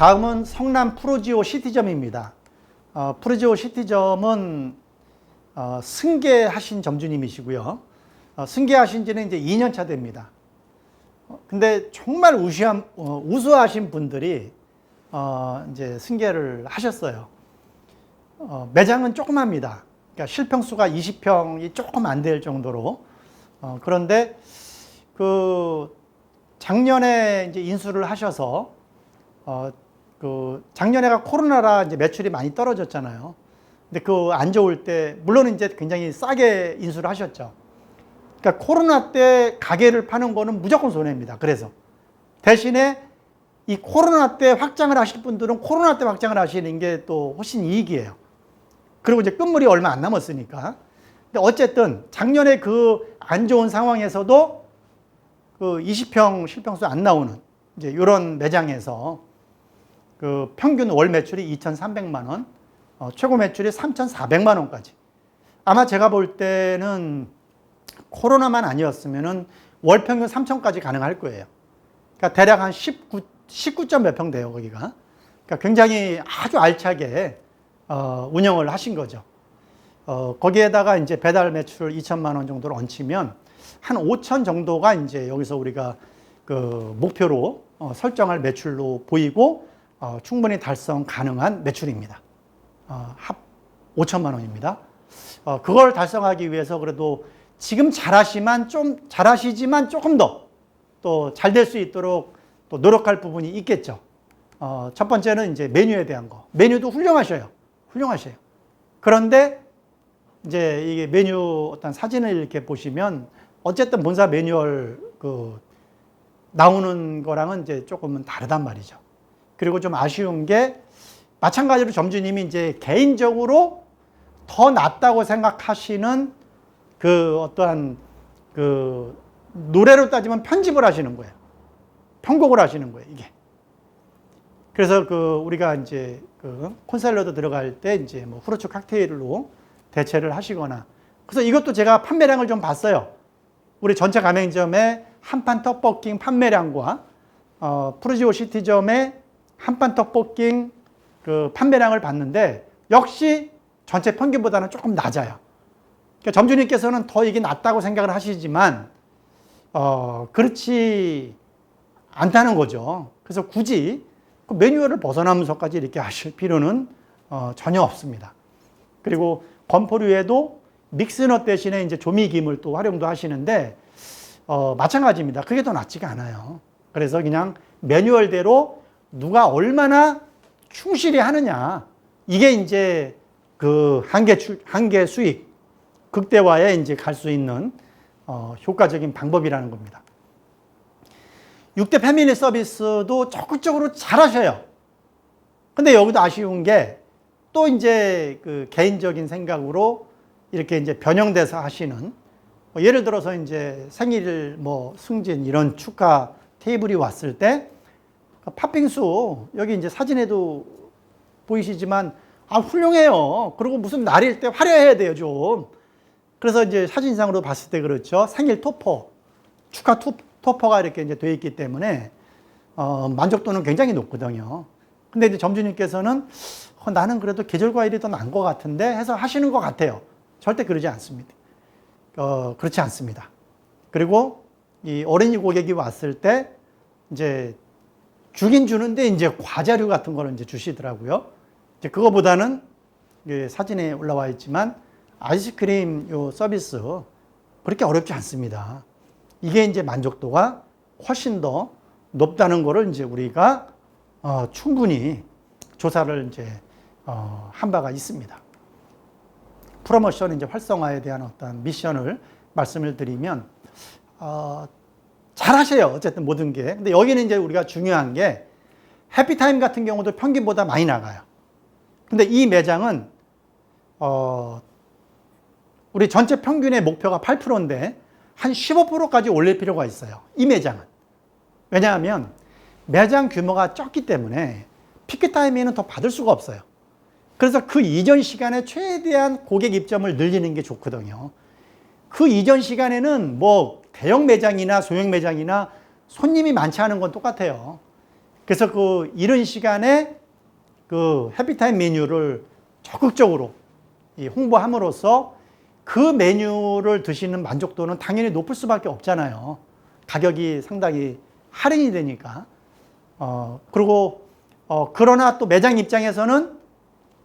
다음은 성남 프로지오 시티점입니다. 어, 프로지오 시티점은 어, 승계하신 점주님이시고요. 어, 승계하신 지는 이제 2년 차 됩니다. 어, 근데 정말 우수한, 어, 우수하신 분들이 어, 이제 승계를 하셨어요. 어, 매장은 조그맣니다. 그러니까 실평수가 20평이 조금 안 될 정도로. 어, 그런데 그 작년에 이제 인수를 하셔서 어, 그 작년에가 코로나라 이제 매출이 많이 떨어졌잖아요. 근데 그 안 좋을 때 물론 이제 굉장히 싸게 인수를 하셨죠. 그러니까 코로나 때 가게를 파는 거는 무조건 손해입니다. 그래서 대신에 이 코로나 때 확장을 하실 분들은 코로나 때 확장을 하시는 게 또 훨씬 이익이에요. 그리고 이제 끝물이 얼마 안 남았으니까. 근데 어쨌든 작년에 그 안 좋은 상황에서도 그 20평 실평수 안 나오는 이제 이런 매장에서 그 평균 월 매출이 2,300만 원, 어, 최고 매출이 3,400만 원까지. 아마 제가 볼 때는 코로나만 아니었으면은 월 평균 3,000까지 가능할 거예요. 그러니까 대략 한 19, 19점 몇 평 돼요, 거기가. 그러니까 굉장히 아주 알차게 어, 운영을 하신 거죠. 어, 거기에다가 이제 배달 매출 2천만 원 정도를 얹히면 한 5천 정도가 이제 여기서 우리가 그 목표로 어, 설정할 매출로 보이고 어, 충분히 달성 가능한 매출입니다. 어, 합 5천만 원입니다. 어, 그걸 달성하기 위해서 그래도 지금 잘하시만 좀 잘하시지만 조금 더 또 잘 될 수 있도록 또 노력할 부분이 있겠죠. 어, 첫 번째는 이제 메뉴에 대한 거. 메뉴도 훌륭하셔요. 훌륭하셔요. 그런데 이제 이게 메뉴 어떤 사진을 이렇게 보시면 어쨌든 본사 매뉴얼 그 나오는 거랑은 이제 조금은 다르단 말이죠. 그리고 좀 아쉬운 게 마찬가지로 점주님이 이제 개인적으로 더 낫다고 생각하시는 그 어떠한 그 노래로 따지면 편집을 하시는 거예요. 편곡을 하시는 거예요, 이게. 그래서 그 우리가 이제 그 콘샐러드 들어갈 때 이제 뭐 후르츠 칵테일로 대체를 하시거나 그래서 이것도 제가 판매량을 좀 봤어요. 우리 전체 가맹점의 한판 떡볶이 판매량과 어, 프루지오 시티점의 한판 떡볶이 그 판매량을 봤는데 역시 전체 평균보다는 조금 낮아요. 그러니까 점주님께서는 더 이게 낫다고 생각을 하시지만 어, 그렇지 않다는 거죠. 그래서 굳이 그 매뉴얼을 벗어나면서까지 이렇게 하실 필요는 어, 전혀 없습니다. 그리고 건포류에도 믹스넛 대신에 이제 조미김을 또 활용도 하시는데 어, 마찬가지입니다. 그게 더 낫지가 않아요. 그래서 그냥 매뉴얼대로 누가 얼마나 충실히 하느냐 이게 이제 그 한계 출, 한계 수익 극대화에 이제 갈 수 있는 어, 효과적인 방법이라는 겁니다. 6대 패밀리 서비스도 적극적으로 잘 하셔요. 근데 여기도 아쉬운 게 또 이제 그 개인적인 생각으로 이렇게 이제 변형돼서 하시는 뭐 예를 들어서 이제 생일 뭐 승진 이런 축하 테이블이 왔을 때 팥빙수 여기 이제 사진에도 보이시지만 아 훌륭해요. 그리고 무슨 날일 때 화려해야 돼요 좀. 그래서 이제 사진상으로 봤을 때 그렇죠. 생일 토퍼 축하 투, 토퍼가 이렇게 이제 돼 있기 때문에 어, 만족도는 굉장히 높거든요. 근데 이제 점주님께서는 어, 나는 그래도 계절 과일이 더 나은 것 같은데 해서 하시는 것 같아요. 절대 그러지 않습니다. 어, 그렇지 않습니다. 그리고 이 어린이 고객이 왔을 때 이제 주긴 주는데 이제 과자류 같은 거를 이제 주시더라고요. 이제 그거보다는 사진에 올라와 있지만 아이스크림 요 서비스 그렇게 어렵지 않습니다. 이게 이제 만족도가 훨씬 더 높다는 거를 이제 우리가 어, 충분히 조사를 이제 어, 한 바가 있습니다. 프로모션 이제 활성화에 대한 어떤 미션을 말씀을 드리면 어, 잘하세요. 어쨌든 모든 게. 근데 여기는 이제 우리가 중요한 게 해피타임 같은 경우도 평균보다 많이 나가요. 근데 이 매장은 어, 우리 전체 평균의 목표가 8%인데 한 15%까지 올릴 필요가 있어요. 이 매장은. 왜냐하면 매장 규모가 적기 때문에 피크 타임에는 더 받을 수가 없어요. 그래서 그 이전 시간에 최대한 고객 입점을 늘리는 게 좋거든요. 그 이전 시간에는 뭐 대형 매장이나 소형 매장이나 손님이 많지 않은 건 똑같아요. 그래서 그 이른 시간에 그 해피타임 메뉴를 적극적으로 이 홍보함으로써 그 메뉴를 드시는 만족도는 당연히 높을 수밖에 없잖아요. 가격이 상당히 할인이 되니까. 어, 그리고 어, 그러나 또 매장 입장에서는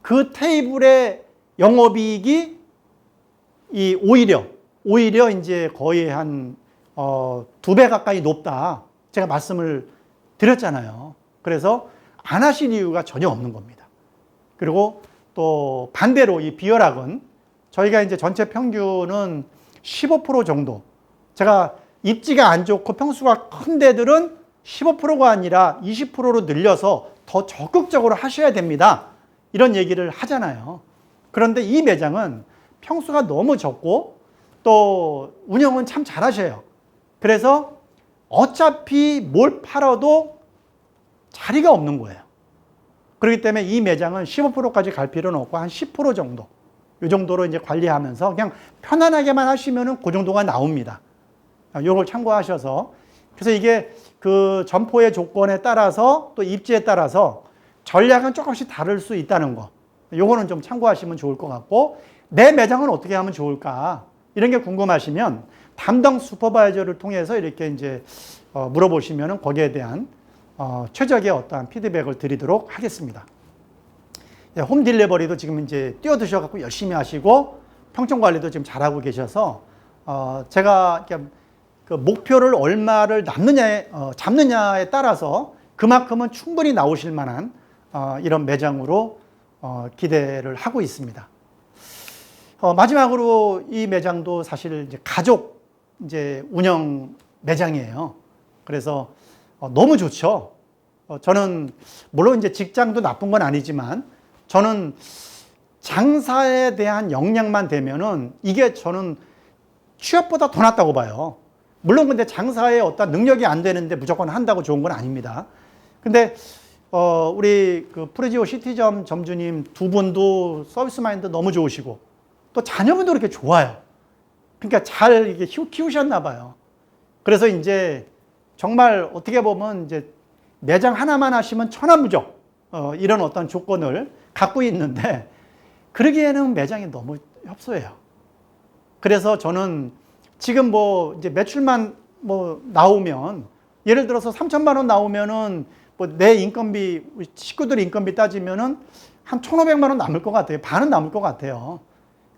그 테이블의 영업이익이 이 오히려 오히려 이제 거의 한 어, 두 배 가까이 높다. 제가 말씀을 드렸잖아요. 그래서 안 하실 이유가 전혀 없는 겁니다. 그리고 또 반대로 이 비열학은 저희가 이제 전체 평균은 15% 정도. 제가 입지가 안 좋고 평수가 큰 데들은 15%가 아니라 20%로 늘려서 더 적극적으로 하셔야 됩니다. 이런 얘기를 하잖아요. 그런데 이 매장은 평수가 너무 적고 또 운영은 참 잘하셔요. 그래서 어차피 뭘 팔아도 자리가 없는 거예요. 그렇기 때문에 이 매장은 15%까지 갈 필요는 없고 한 10% 정도. 이 정도로 이제 관리하면서 그냥 편안하게만 하시면은 그 정도가 나옵니다. 요걸 참고하셔서 그래서 이게 그 점포의 조건에 따라서 또 입지에 따라서 전략은 조금씩 다를 수 있다는 거. 요거는 좀 참고하시면 좋을 것 같고 내 매장은 어떻게 하면 좋을까? 이런 게 궁금하시면 담당 슈퍼바이저를 통해서 이렇게 이제 어, 물어보시면은 거기에 대한 어, 최적의 어떠한 피드백을 드리도록 하겠습니다. 예, 홈 딜리버리도 지금 이제 뛰어드셔갖고 열심히 하시고 평점 관리도 지금 잘하고 계셔서 어, 제가 그 목표를 얼마를 남느냐에 어, 잡느냐에 따라서 그만큼은 충분히 나오실 만한 어, 이런 매장으로 어, 기대를 하고 있습니다. 어, 마지막으로 이 매장도 사실 가족 이제 운영 매장이에요. 그래서 어, 너무 좋죠. 어, 저는 물론 이제 직장도 나쁜 건 아니지만 저는 장사에 대한 역량만 되면은 이게 저는 취업보다 더 낫다고 봐요. 물론 근데 장사에 어떤 능력이 안 되는데 무조건 한다고 좋은 건 아닙니다. 근데 어, 우리 그 프레지오 시티점 점주님 두 분도 서비스 마인드 너무 좋으시고 또 자녀분도 그렇게 좋아요. 그러니까 잘 이게 키우셨나 봐요. 그래서 이제 정말 어떻게 보면 이제 매장 하나만 하시면 천하무적 어, 이런 어떤 조건을 갖고 있는데 그러기에는 매장이 너무 협소해요. 그래서 저는 지금 뭐 이제 매출만 뭐 나오면 예를 들어서 3천만 원 나오면은 뭐 내 인건비 식구들 인건비 따지면은 한 1,500만 원 남을 것 같아요. 반은 남을 것 같아요.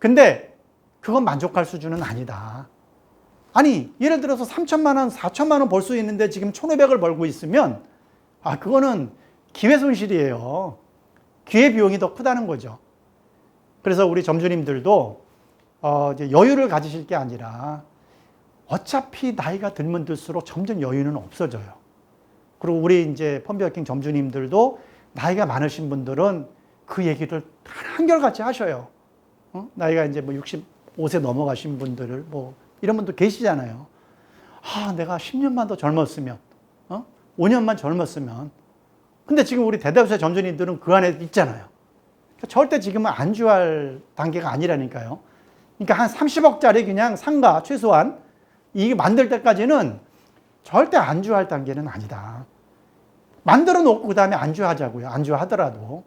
근데 그건 만족할 수준은 아니다. 아니, 예를 들어서 3천만 원, 4천만 원 벌 수 있는데 지금 1,500을 벌고 있으면 아, 그거는 기회 손실이에요. 기회 비용이 더 크다는 거죠. 그래서 우리 점주님들도 어, 여유를 가지실 게 아니라 어차피 나이가 들면 들수록 점점 여유는 없어져요. 그리고 우리 이제 펌비어킹 점주님들도 나이가 많으신 분들은 그 얘기를 한결같이 하셔요. 어? 나이가 이제 뭐 65세 넘어가신 분들을 뭐 이런 분도 계시잖아요. 아, 내가 10년만 더 젊었으면, 어? 5년만 젊었으면. 근데 지금 우리 대다수의 점주님들은 그 안에 있잖아요. 그러니까 절대 지금은 안주할 단계가 아니라니까요. 그러니까 한 30억짜리 그냥 상가 최소한 이게 만들 때까지는 절대 안주할 단계는 아니다. 만들어 놓고 그 다음에 안주하자고요. 안주하더라도.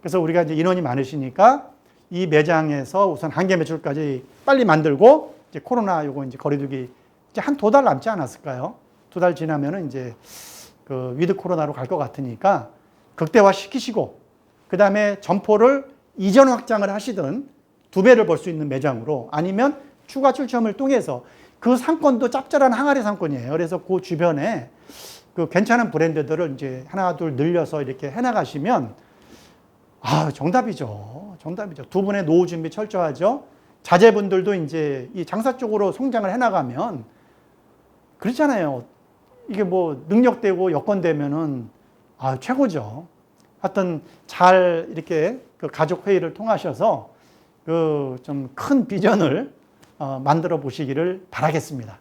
그래서 우리가 이제 인원이 많으시니까 이 매장에서 우선 한개 매출까지 빨리 만들고 이제 코로나 요거 이제 거리두기 이제 한 두 달 남지 않았을까요? 두 달 지나면은 이제 그 위드 코로나로 갈 것 같으니까 극대화 시키시고 그 다음에 점포를 이전 확장을 하시든 두 배를 벌 수 있는 매장으로 아니면 추가 출점을 통해서 그 상권도 짭짤한 항아리 상권이에요. 그래서 그 주변에 그 괜찮은 브랜드들을 이제 하나 둘 늘려서 이렇게 해나가시면 아 정답이죠. 정답이죠. 두 분의 노후 준비 철저하죠. 자제분들도 이제 이 장사 쪽으로 성장을 해나가면 그렇잖아요. 이게 뭐 능력되고 여건되면은 아 최고죠. 하여튼 잘 이렇게 그 가족 회의를 통하셔서 그 좀 큰 비전을 어, 만들어 보시기를 바라겠습니다.